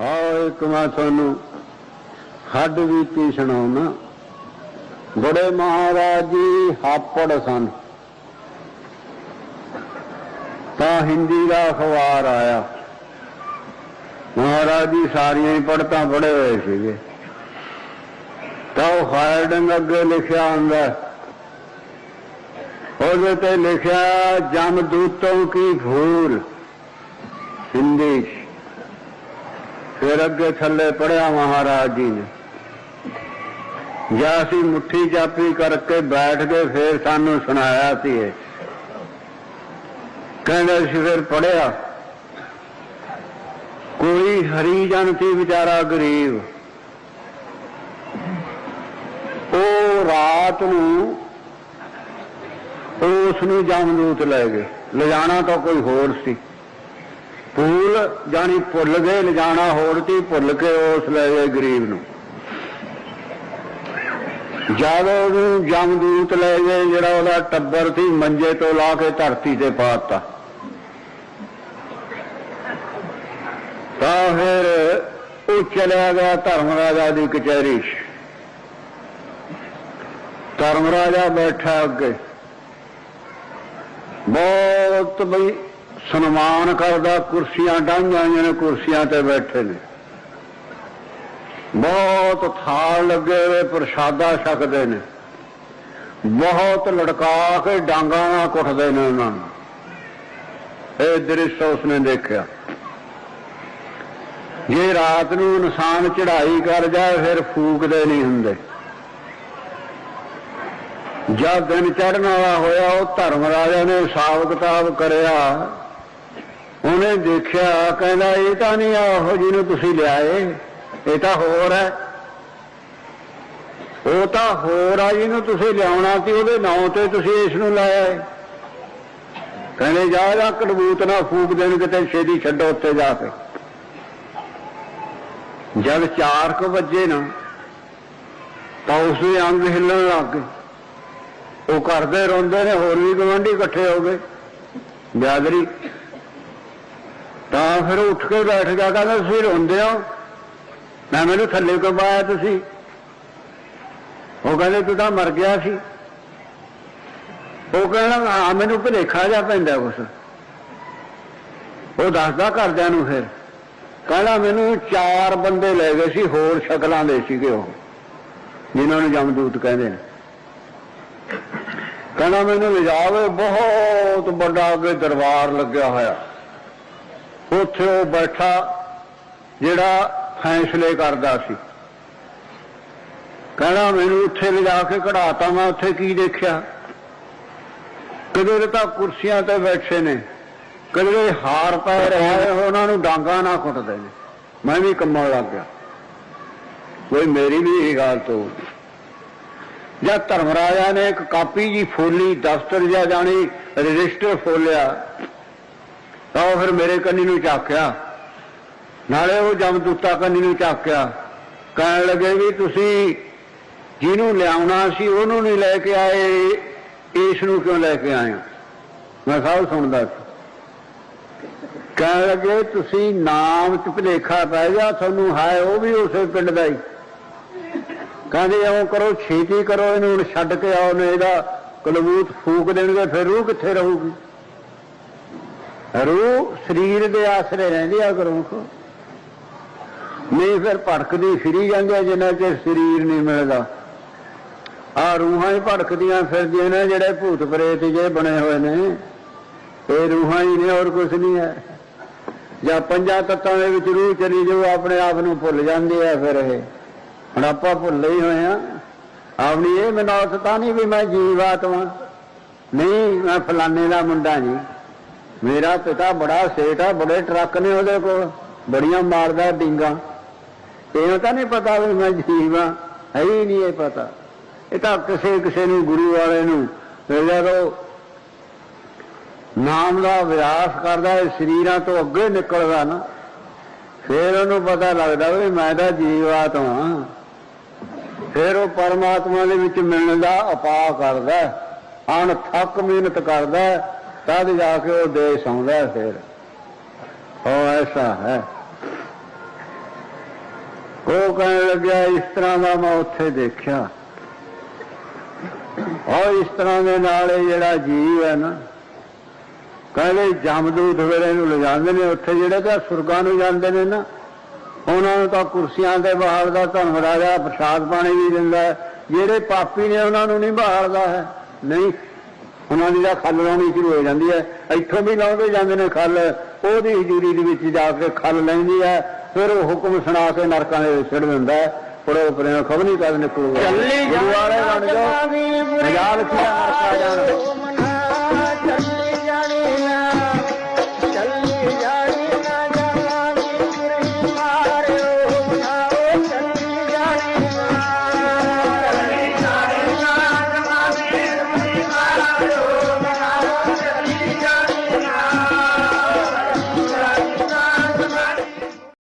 ਆਓ ਇੱਕ ਮੈਂ ਤੁਹਾਨੂੰ ਹੱਡ ਵੀ ਕੀ ਸੁਣਾਉਣਾ? ਬੜੇ ਮਹਾਰਾਜ ਜੀ, ਹਾਪੜ ਸਨ। ਤਾਂ ਹਿੰਦੀ ਦਾ ਅਖਬਾਰ ਆਇਆ। ਮਹਾਰਾਜ ਜੀ ਸਾਰੀਆਂ ਹੀ ਪੜਤਾਂ ਪੜੇ ਹੋਏ ਸੀਗੇ। ਤਾਂ ਉਹ ਹਾਰਡਿੰਗ ਅੱਗੇ ਲਿਖਿਆ ਹੁੰਦਾ ਉਹਦੇ ਤੇ ਲਿਖਿਆ ਜਮਦੂਤੋਂ ਕੀ ਫੂਲ? ਹਿੰਦੀ ਫਿਰ ਅੱਗੇ ਥੱਲੇ ਪੜਿਆ ਮਹਾਰਾਜ ਜੀ ਨੇ। ਜਾਂ ਅਸੀਂ ਮੁੱਠੀ ਚਾਪੀ ਕਰਕੇ ਬੈਠ ਗਏ ਫਿਰ ਸਾਨੂੰ ਸੁਣਾਇਆ ਸੀ ਇਹ। ਕਹਿੰਦੇ ਸੀ ਫਿਰ ਪੜਿਆ, ਕੋਈ ਹਰੀਜਨ ਸੀ ਵਿਚਾਰਾ ਗਰੀਬ। ਉਹ ਰਾਤ ਨੂੰ ਉਸ ਨੂੰ ਜਮਦੂਤ ਲੈ ਗਏ। ਲਿਜਾਣਾ ਤਾਂ ਕੋਈ ਹੋਰ ਸੀ। ਭੂਲ ਜਾਣੀ ਭੁੱਲ ਗਏ, ਲਿਜਾਣਾ ਹੋਰ ਸੀ ਭੁੱਲ ਕੇ ਉਸ ਲੈ ਗਏ ਗਰੀਬ ਨੂੰ। ਜਦ ਉਹਨੂੰ ਜਮਦੂਤ ਲੈ ਗਏ, ਜਿਹੜਾ ਉਹਦਾ ਟੱਬਰ ਸੀ, ਮੰਜੇ ਤੋਂ ਲਾ ਕੇ ਧਰਤੀ ਤੇ ਪਾਤਾ ਤਾਂ ਫਿਰ ਉਹ ਚਲਿਆ ਗਿਆ ਧਰਮ ਰਾਜਾ ਦੀ ਕਚਹਿਰੀ। ਧਰਮ ਰਾਜਾ ਬੈਠਾ ਅੱਗੇ। ਬਹੁਤ ਬਈ ਸਨਮਾਨ ਕਰਦਾ, ਕੁਰਸੀਆਂ ਡਾਂਗੀਆਂ ਹੋਈਆਂ ਨੇ, ਕੁਰਸੀਆਂ ਤੇ ਬੈਠੇ ਨੇ। ਬਹੁਤ ਥਾਲ ਲੱਗੇ ਹੋਏ, ਪ੍ਰਸ਼ਾਦਾ ਛਕਦੇ ਨੇ। ਬਹੁਤ ਲੜਕਾ ਕੇ ਡਾਂਗਾਂ ਨਾਲ ਕੁੱਟਦੇ ਨੇ ਉਹਨਾਂ ਨੂੰ। ਇਹ ਦ੍ਰਿਸ਼ ਉਸਨੇ ਦੇਖਿਆ। ਜੇ ਰਾਤ ਨੂੰ ਇਨਸਾਨ ਚੜ੍ਹਾਈ ਕਰ ਜਾਏ, ਫਿਰ ਫੂਕਦੇ ਨਹੀਂ ਹੁੰਦੇ। ਜਦ ਦਿਨ ਚੜ੍ਹਨ ਵਾਲਾ ਹੋਇਆ, ਉਹ ਧਰਮ ਰਾਜਾ ਨੇ ਹਿਸਾਬ ਕਿਤਾਬ ਕਰਿਆ। ਉਹਨੇ ਦੇਖਿਆ, ਕਹਿੰਦਾ, ਇਹ ਤਾਂ ਨਹੀਂ ਆਹੋ ਜਿਹਨੂੰ ਤੁਸੀਂ ਲਿਆਏ, ਇਹ ਤਾਂ ਹੋਰ ਹੈ। ਉਹ ਤਾਂ ਹੋਰ ਆ, ਜਿਹਨੂੰ ਤੁਸੀਂ ਲਿਆਉਣਾ ਸੀ, ਉਹਦੇ ਨਾਂ ਤੇ ਤੁਸੀਂ ਇਸ ਨੂੰ ਲਾਇਆ ਹੈ। ਕਹਿੰਦੇ, ਜਾ ਜਾ ਕੜਬੂਤ ਨਾ ਫੂਕ ਦੇਣ, ਕਿਤੇ ਛੇਦੀ ਛੱਡੋ ਉੱਤੇ ਜਾ ਕੇ। ਜਦ 4 ਕੁ ਵਜੇ ਨਾ, ਤਾਂ ਉਸਦੇ ਅੰਗ ਹਿੱਲਣ ਲੱਗ ਗਏ। ਉਹ ਕਰਦੇ ਰੋਂਦੇ ਨੇ, ਹੋਰ ਵੀ ਗਵਾਂਢੀ ਇਕੱਠੇ ਹੋ ਗਏ। ਬਿਆਦਰੀ ਤਾਂ ਫਿਰ ਉੱਠ ਕੇ ਬੈਠ ਗਿਆ ਕਹਿੰਦਾ ਤੁਸੀਂ ਰੋਂਦੇ ਹੋ ਮੈਂ ਮੈਨੂੰ ਥੱਲੇ ਕਿਉਂ ਪਾਇਆ ਤੁਸੀਂ? ਉਹ ਕਹਿੰਦੇ, ਤੂੰ ਤਾਂ ਮਰ ਗਿਆ ਸੀ। ਉਹ ਕਹਿੰਦਾ, ਹਾਂ, ਮੈਨੂੰ ਭੁਲੇਖਾ ਜਾ ਪੈਂਦਾ ਕੁਛ। ਉਹ ਦੱਸਦਾ ਘਰਦਿਆਂ ਨੂੰ ਫਿਰ, ਕਹਿੰਦਾ, ਮੈਨੂੰ ਚਾਰ ਬੰਦੇ ਲੈ ਗਏ ਸੀ, ਹੋਰ ਸ਼ਕਲਾਂ ਦੇ ਸੀਗੇ ਉਹ, ਜਿਨ੍ਹਾਂ ਨੂੰ ਜਮਦੂਤ ਕਹਿੰਦੇ ਨੇ। ਕਹਿੰਦਾ, ਮੈਨੂੰ ਲਿਜਾਵੇ ਬਹੁਤ ਵੱਡਾ ਅੱਗੇ ਦਰਬਾਰ ਲੱਗਿਆ ਹੋਇਆ। ਉੱਥੇ ਉਹ ਬੈਠਾ ਜਿਹੜਾ ਫੈਸਲੇ ਕਰਦਾ ਸੀ। ਕਹਿੰਦਾ ਮੈਨੂੰ ਉੱਥੇ ਲਿਜਾ ਕੇ ਕਢਾਤਾ, ਮੈਂ ਉੱਥੇ ਕੀ ਦੇਖਿਆ? ਕਦੇ ਤਾਂ ਕੁਰਸੀਆਂ ਤੇ ਬੈਠੇ ਨੇ ਕਦੇ ਹਾਰ ਪੈ ਰਹੇ ਉਹਨਾਂ ਨੂੰ ਡਾਂਗਾ ਨਾ ਕੁੱਟਦੇ ਨੇ। ਮੈਂ ਵੀ ਕੰਮਣ ਲੱਗ ਗਿਆ। ਕੋਈ ਮੇਰੀ ਵੀ ਇਹ ਗੱਲ ਤੋਂ ਜਦ ਧਰਮਰਾਜਾ ਨੇ ਇੱਕ ਕਾਪੀ ਜੀ ਫੋਲੀ, ਦਫ਼ਤਰ ਜਾਂ ਜਾਣੀ, ਰਜਿਸਟਰ ਫੋਲਿਆ ਤਾਂ ਉਹ ਫਿਰ ਮੇਰੇ ਕੰਨੀ ਨੂੰ ਚਾਕਿਆ ਨਾਲੇ ਉਹ ਜਮਦੂਤਾ ਕੰਨੀ ਨੂੰ ਚਾਕਿਆ ਕਹਿਣ ਲੱਗੇ ਵੀ ਤੁਸੀਂ ਜਿਹਨੂੰ ਲਿਆਉਣਾ ਸੀ ਉਹਨੂੰ ਨਹੀਂ ਲੈ ਕੇ ਆਏ, ਇਸ ਨੂੰ ਕਿਉਂ ਲੈ ਕੇ ਆਏ ਹੋ? ਮੈਂ ਸਭ ਸੁਣਦਾ ਸੀ। ਕਹਿਣ ਲੱਗੇ, ਤੁਸੀਂ ਨਾਮ ਚ ਭਲੇਖਾ ਪੈ ਗਿਆ, ਤੁਹਾਨੂੰ ਹੈ ਉਹ ਵੀ ਉਸੇ ਪਿੰਡ ਦਾ ਹੀ। ਕਹਿੰਦੇ, ਐਂ ਕਰੋ, ਛੇਤੀ ਕਰੋ, ਇਹਨੂੰ ਹੁਣ ਛੱਡ ਕੇ ਆਓ ਨੇ ਇਹਦਾ ਕਲਬੂਤ ਫੂਕ ਦੇਣਗੇ, ਫਿਰ ਰੂਹ ਕਿੱਥੇ ਰਹੂਗੀ? ਰੂਹ ਸਰੀਰ ਦੇ ਆਸਰੇ ਰਹਿੰਦੀ ਆ ਗੁਰਮੁਖ ਨਹੀਂ ਫਿਰ ਭੜਕਦੀ ਫਿਰੀ ਜਾਂਦੀ ਆ, ਜਿੰਨਾ ਚਿਰ ਸਰੀਰ ਨਹੀਂ ਮਿਲਦਾ। ਆ ਰੂਹਾਂ ਹੀ ਭੜਕਦੀਆਂ ਫਿਰਦੀਆਂ ਨੇ, ਜਿਹੜੇ ਭੂਤ ਪ੍ਰੇਤ ਜੇ ਬਣੇ ਹੋਏ ਨੇ। ਇਹ ਰੂਹਾਂ ਹੀ ਨੇ, ਹੋਰ ਕੁਝ ਨਹੀਂ ਹੈ। ਜਾਂ ਪੰਜਾਂ ਤੱਤਾਂ ਦੇ ਵਿੱਚ ਰੂਹ ਚਲੀ ਜਾਓ ਆਪਣੇ ਆਪ ਨੂੰ ਭੁੱਲ ਜਾਂਦੀ ਹੈ ਫਿਰ ਇਹ। ਹੁਣ ਆਪਾਂ ਭੁੱਲੇ ਹੀ ਹੋਏ ਆ। ਆਪਣੀ ਇਹ ਮਨੌਤ ਤਾਂ ਨਹੀਂ ਵੀ ਮੈਂ ਜੀਵਾਤਮਾ। ਨਹੀਂ, ਮੈਂ ਫਲਾਣੇ ਦਾ ਮੁੰਡਾ ਨਹੀਂ। ਮੇਰਾ ਪਿਤਾ ਬੜਾ ਸੇਠ ਆ, ਬੜੇ ਟਰੱਕ ਨੇ ਉਹਦੇ ਕੋਲ, ਬੜੀਆਂ ਮਾਰਦਾ ਡਿੰਗਾ। ਇਹ ਤਾਂ ਨਹੀਂ ਪਤਾ ਵੀ ਮੈਂ ਜੀਵ ਆ, ਹੈ ਹੀ ਨਹੀਂ ਇਹ ਪਤਾ। ਇਹ ਤਾਂ ਕਿਸੇ ਕਿਸੇ ਨੂੰ, ਗੁਰੂ ਵਾਲੇ ਨੂੰ ਜਦੋਂ ਨਾਮ ਦਾ ਵਿਰਾਸ ਕਰਦਾ ਹੈ ਸਰੀਰਾਂ ਤੋਂ ਅੱਗੇ ਨਿਕਲਦਾ ਨਾ, ਫਿਰ ਉਹਨੂੰ ਪਤਾ ਲੱਗਦਾ ਵੀ ਮੈਂ ਤਾਂ ਜੀਵਾਤਮਾ ਫਿਰ ਉਹ ਪਰਮਾਤਮਾ ਦੇ ਵਿੱਚ ਮਿਲਣ ਦਾ ਉਪਾਅ ਕਰਦਾ, ਅਣਥੱਕ ਮਿਹਨਤ ਕਰਦਾ ਤਦ ਜਾ ਕੇ ਉਹ ਦੇਸ਼ ਆਉਂਦਾ ਫਿਰ। ਉਹ ਐਸਾ ਹੈ। ਉਹ ਕਹਿਣ ਲੱਗਿਆ, ਇਸ ਤਰ੍ਹਾਂ ਦਾ ਮੈਂ ਉੱਥੇ ਦੇਖਿਆ। ਉਹ ਇਸ ਤਰ੍ਹਾਂ ਦੇ ਨਾਲ ਇਹ ਜਿਹੜਾ ਜੀਵ ਹੈ ਨਾ, ਕਹਿੰਦੇ ਜਮਦੂਤ ਵੇਲੇ ਨੂੰ ਲਿਜਾਂਦੇ ਨੇ, ਉੱਥੇ ਜਿਹੜੇ ਤਾਂ ਸੁਰਗਾਂ ਨੂੰ ਜਾਂਦੇ ਨੇ ਨਾ, ਉਹਨਾਂ ਨੂੰ ਤਾਂ ਕੁਰਸੀਆਂ ਤੇ ਬਹਾਲਦਾ ਧਰਮ ਰਾਜਾ ਪ੍ਰਸ਼ਾਦ ਪਾਣੀ ਵੀ ਦਿੰਦਾ ਜਿਹੜੇ ਪਾਪੀ ਨੇ ਉਹਨਾਂ ਨੂੰ ਨਹੀਂ ਬਹਾਲਦਾ ਹੈ। ਨਹੀਂ ਉਹਨਾਂ ਦੀ ਤਾਂ ਖੱਲ ਲਾਉਣੀ ਸ਼ੁਰੂ ਹੋ ਜਾਂਦੀ ਹੈ। ਇੱਥੋਂ ਵੀ ਲਾਉਂਦੇ ਜਾਂਦੇ ਨੇ ਖੱਲ। ਉਹਦੀ ਹਜ਼ੂਰੀ ਦੇ ਵਿੱਚ ਜਾ ਕੇ ਖੱਲ ਲੈਂਦੀ ਹੈ। ਫਿਰ ਉਹ ਹੁਕਮ ਸੁਣਾ ਕੇ ਨਰਕਾਂ ਦੇ ਵਿੱਚ ਛੱਡ ਦਿੰਦਾ ਹੈ। ਪੜੋ ਪਰੇ ਖਬਰ ਨਹੀਂ ਕਰ ਨਿਕਲੂਗਾ। ਚੱਲੀ ਗੁਰੂ ਵਾਲੇ ਬਣ ਜਾਓ। ਮਜਾਲ ਕੀ ਨਰਕਾ ਜਾਣ